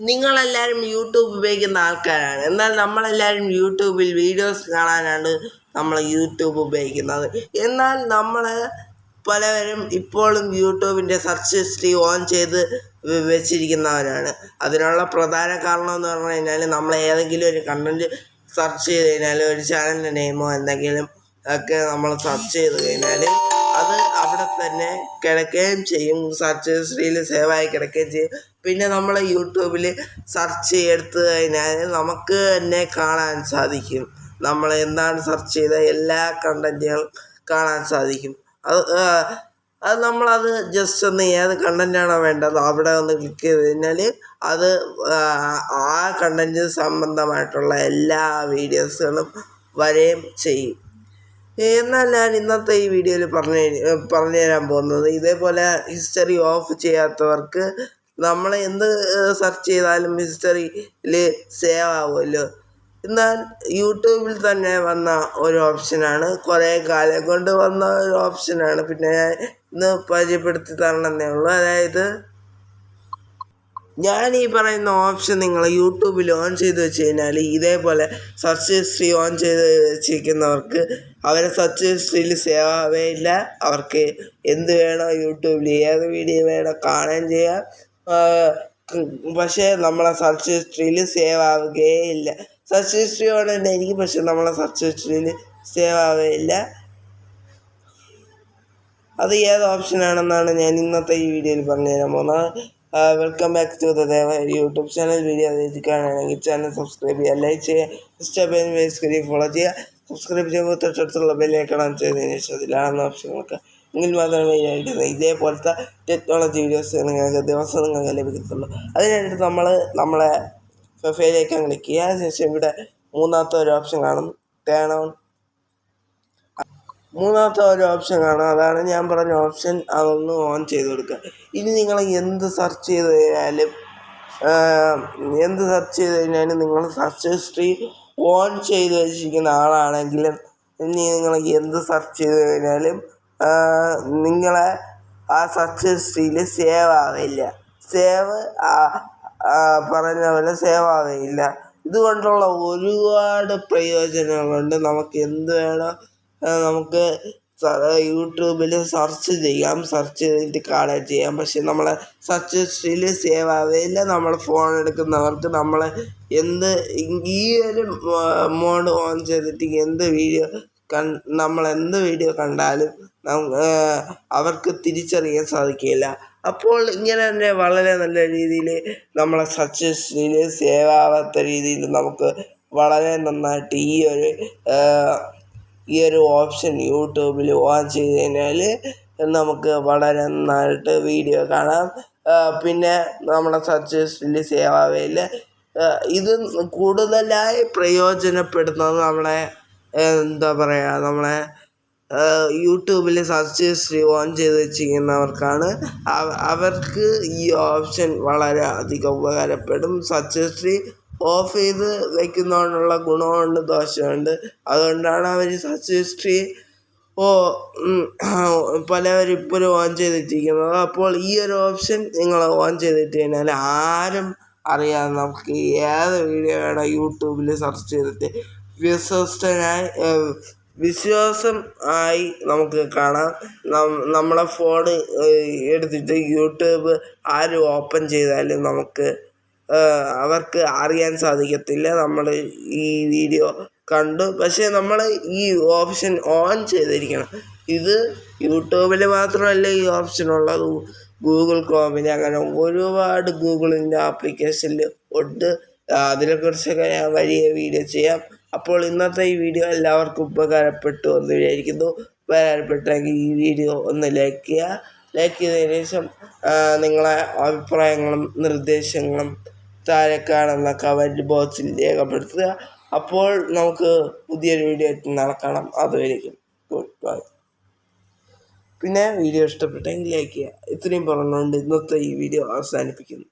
നിങ്ങളെല്ലാവരും യൂട്യൂബ് ഉപയോഗിക്കുന്ന ആൾക്കാരാണ്. എന്നാൽ നമ്മളെല്ലാവരും യൂട്യൂബിൽ വീഡിയോസ് കാണാനാണ് നമ്മൾ യൂട്യൂബ് ഉപയോഗിക്കുന്നത്. എന്നാൽ നമ്മൾ പലവരും ഇപ്പോഴും യൂട്യൂബിന്റെ സെർച്ച് ഹിസ്റ്ററി ഓൺ ചെയ്ത് വെച്ചിരിക്കുന്നവരാണ്. അതിനുള്ള പ്രധാന കാരണം എന്ന് പറഞ്ഞു കഴിഞ്ഞാൽ നമ്മൾ ഏതെങ്കിലും ഒരു കണ്ടന്റ് സെർച്ച് ചെയ്ത് കഴിഞ്ഞാൽ ഒരു ചാനലിന്റെ നെയിമോ എന്തെങ്കിലും ഒക്കെ നമ്മൾ സെർച്ച് ചെയ്ത് കഴിഞ്ഞാൽ തന്നെ കിടക്കുകയും ചെയ്യും. സെർച്ച് ഹിസ്റ്ററിയിൽ സേവായി കിടക്കുകയും ചെയ്യും. പിന്നെ നമ്മൾ യൂട്യൂബിൽ സെർച്ച് എടുത്തു കഴിഞ്ഞാൽ നമുക്ക് തന്നെ കാണാൻ സാധിക്കും. നമ്മൾ എന്താണ് സെർച്ച് ചെയ്ത എല്ലാ കണ്ടന്റുകളും കാണാൻ സാധിക്കും. അത് അത് നമ്മളത് ജസ്റ്റ് ഒന്ന് ഏത് കണ്ടന്റാണോ വേണ്ടത് അവിടെ ഒന്ന് ക്ലിക്ക് ചെയ്ത് കഴിഞ്ഞാൽ അത് ആ കണ്ടന്റ് സംബന്ധമായിട്ടുള്ള എല്ലാ വീഡിയോസുകളും വരെയും ചെയ്യും. എന്നാൽ ഞാൻ ഇന്നത്തെ ഈ വീഡിയോയിൽ പറഞ്ഞു പറഞ്ഞു തരാൻ പോകുന്നത്. ഇതേപോലെ ഹിസ്റ്ററി ഓഫ് ചെയ്യാത്തവർക്ക് നമ്മൾ എന്ത് സെർച്ച് ചെയ്താലും ഹിസ്റ്ററിയിൽ സേവ് ആവുമല്ലോ. എന്നാൽ യൂട്യൂബിൽ തന്നെ വന്ന ഒരു ഓപ്ഷനാണ് കുറേ കാലം കൊണ്ട് വന്ന ഒരു ഓപ്ഷനാണ് പിന്നെ ഞാൻ ഇന്ന് പരിചയപ്പെടുത്തി തരണമെന്നേ ഉള്ളൂ. അതായത് ഞാൻ ഈ പറയുന്ന ഓപ്ഷൻ നിങ്ങൾ യൂട്യൂബിൽ ഓൺ ചെയ്ത് വെച്ച് കഴിഞ്ഞാൽ ഇതേപോലെ സെർച്ച് ഹിസ്റ്ററി ഓൺ ചെയ്ത് വെച്ചിരിക്കുന്നവർക്ക് അവരെ സെർച്ച് ഹിസ്റ്ററിയിൽ സേവ് ആവുകയില്ല അവർക്ക് എന്ത് വേണോ യൂട്യൂബിൽ ഏത് വീഡിയോ വേണോ കാണുകയും ചെയ്യാം. പക്ഷേ നമ്മളെ സെർച്ച് ഹിസ്റ്ററിയിൽ സേവ് ആവുകയേ ഇല്ല. സെർച്ച് ഹിസ്റ്ററി ഓൺ ഉണ്ടായിരിക്കും പക്ഷേ നമ്മളെ സെർച്ച് ഹിസ്റ്ററിയിൽ സേവ് ആവുകയില്ല അത് ഏത് ഓപ്ഷനാണെന്നാണ് ഞാൻ ഇന്നത്തെ ഈ വീഡിയോയിൽ പറഞ്ഞു തരാൻ പോകുന്നത്. Welcome back to Deva YouTube channel video കാണുകയാണെങ്കിൽ ചാനൽ സബ്സ്ക്രൈബ് ചെയ്യുക ലൈക്ക് ചെയ്യുക ഇഷ്ടപ്പെടുന്ന സ്ക്രീൻ ഫോളോ ചെയ്യുക. സബ്സ്ക്രൈബ് ചെയ്യുമ്പോൾ തൊട്ടടുത്തുള്ള ബെല്ലേക്കണം ചെയ്തതിന് ശേഷം അതിലാണെന്ന ഓപ്ഷനൊക്കെ എങ്കിൽ മാത്രമേ ആയിട്ട് ഇതേപോലത്തെ ടെക്നോളജി വീഡിയോസ് നിങ്ങൾക്ക് ദിവസം നിങ്ങൾക്ക് ലഭിക്കത്തുള്ളൂ. അതിനായിട്ട് നമ്മൾ നമ്മളെ പ്രൊഫൈലേക്ക് ക്ലിക്ക് ചെയ്യുക. അതിനുശേഷം ഇവിടെ മൂന്നാമത്തെ ഒരു ഓപ്ഷൻ കാണും. ടേൺ ഓൺ മൂന്നാമത്തെ ഒരു ഓപ്ഷൻ കാണാം. അതാണ് ഞാൻ പറഞ്ഞ ഓപ്ഷൻ അതൊന്ന് ഓൺ ചെയ്ത് കൊടുക്കുക. ഇനി നിങ്ങൾ എന്ത് സെർച്ച് ചെയ്ത് കഴിഞ്ഞാലും എന്ത് സെർച്ച് ചെയ്ത് കഴിഞ്ഞാലും നിങ്ങൾ സെർച്ച് ഹിസ്റ്ററി ഓൺ ചെയ്ത് വെച്ചിരിക്കുന്ന ആളാണെങ്കിലും ഇനി നിങ്ങൾ എന്ത് സെർച്ച് ചെയ്ത് കഴിഞ്ഞാലും നിങ്ങളെ ആ സെർച്ച് ഹിസ്റ്ററിയിൽ സേവ് ആവില്ല. സേവ് പറഞ്ഞ പോലെ സേവ് ആവില്ല. ഇതുകൊണ്ടുള്ള ഒരുപാട് പ്രയോജനങ്ങളുണ്ട്. നമുക്ക് എന്ത് വേണോ നമുക്ക് യൂട്യൂബിൽ സെർച്ച് ചെയ്യാം. സെർച്ച് ചെയ്തിട്ട് കാണുകയും ചെയ്യാം. പക്ഷെ നമ്മളെ സെർച്ച് ഹിസ്റ്ററിയിൽ സേവ് ആവുകയില്ല. നമ്മൾ ഫോൺ എടുക്കുന്നവർക്ക് നമ്മൾ എന്ത് ഈ ഒരു മോഡ് ഓൺ ചെയ്തിട്ട് എന്ത് വീഡിയോ കൺ നമ്മൾ എന്ത് വീഡിയോ കണ്ടാലും അവർക്ക് തിരിച്ചറിയാൻ സാധിക്കില്ല അപ്പോൾ ഇങ്ങനെ തന്നെ വളരെ നല്ല രീതിയിൽ നമ്മളെ സെർച്ച് ഹിസ്റ്ററിയിൽ സേവ് ആവാത്ത രീതിയിൽ നമുക്ക് വളരെ നന്നായിട്ട് ഈ ഒരു ഈ ഒരു ഓപ്ഷൻ യൂട്യൂബിൽ ഓൺ ചെയ്ത് കഴിഞ്ഞാൽ നമുക്ക് വളരെ നന്നായിട്ട് വീഡിയോ കാണാം. പിന്നെ നമ്മുടെ സെർച്ച് ഹിസ്റ്ററിയിൽ സേവ് ഇത് കൂടുതലായി പ്രയോജനപ്പെടുന്നത് നമ്മളെ എന്താ പറയുക നമ്മളെ യൂട്യൂബിൽ സെർച്ച് ഹിസ്റ്ററി ഓൺ ചെയ്ത് വെച്ചിരിക്കുന്നവർക്കാണ് അവർക്ക് ഈ ഓപ്ഷൻ വളരെ അധികം ഉപകാരപ്പെടും. സെർച്ച് ഹിസ്റ്ററി ഓഫ് ചെയ്ത് വെക്കുന്നതുകൊണ്ടുള്ള ഗുണമുണ്ട് ദോഷമുണ്ട്. അതുകൊണ്ടാണ് അവർ സെർച്ച് ഹിസ്റ്ററി ഓ പലവരും ഇപ്പോഴും ഓൺ ചെയ്തിട്ടിരിക്കുന്നത്. അപ്പോൾ ഈ ഒരു ഓപ്ഷൻ നിങ്ങൾ ഓൺ ചെയ്തിട്ട് കഴിഞ്ഞാൽ ആരും അറിയാതെ നമുക്ക് ഏത് വീഡിയോ വേണോ യൂട്യൂബിൽ സെർച്ച് ചെയ്തിട്ട് വിശ്വസ്തനായി വിശ്വാസം ആയി നമുക്ക് കാണാം. നമ്മളെ ഫോൺ എടുത്തിട്ട് യൂട്യൂബ് ആരും ഓപ്പൺ ചെയ്താലും നമുക്ക് അവർക്ക് അറിയാൻ സാധിക്കത്തില്ല. നമ്മൾ ഈ വീഡിയോ കണ്ടു. പക്ഷേ നമ്മൾ ഈ ഓപ്ഷൻ ഓൺ ചെയ്തിരിക്കണം. ഇത് യൂട്യൂബിൽ മാത്രമല്ല ഈ ഓപ്ഷൻ ഉള്ളത്. ഗൂഗിൾ ക്രോമിൽ അങ്ങനെ ഒരുപാട് ഗൂഗിളിന്റെ ആപ്ലിക്കേഷനിൽ ഉണ്ട്. അതിനെക്കുറിച്ചൊക്കെ ഞാൻ വലിയ വീഡിയോ ചെയ്യാം. അപ്പോൾ ഇന്നത്തെ ഈ വീഡിയോ എല്ലാവർക്കും ഉപകാരപ്പെട്ടു എന്ന് വിചാരിക്കുന്നു. ഉപകാരപ്പെട്ടെങ്കിൽ ഈ വീഡിയോ ഒന്ന് ലൈക്ക് ചെയ്യുക. ലൈക്ക് ചെയ്തതിന് ശേഷം നിങ്ങളെ അഭിപ്രായങ്ങളും നിർദ്ദേശങ്ങളും താഴെ കാണുന്ന കമന്റ് ബോക്സിൽ രേഖപ്പെടുത്തുക. അപ്പോൾ നമുക്ക് പുതിയൊരു വീഡിയോ ആയിട്ട് നടക്കണം അതുവരെയും ഗുഡ് ബൈ പിന്നെ വീഡിയോ ഇഷ്ടപ്പെട്ടെങ്കിൽ ലൈക്ക് ചെയ്യുക. ഇത്രയും പറഞ്ഞുകൊണ്ട് ഇന്നത്തെ ഈ വീഡിയോ അവസാനിപ്പിക്കുന്നു.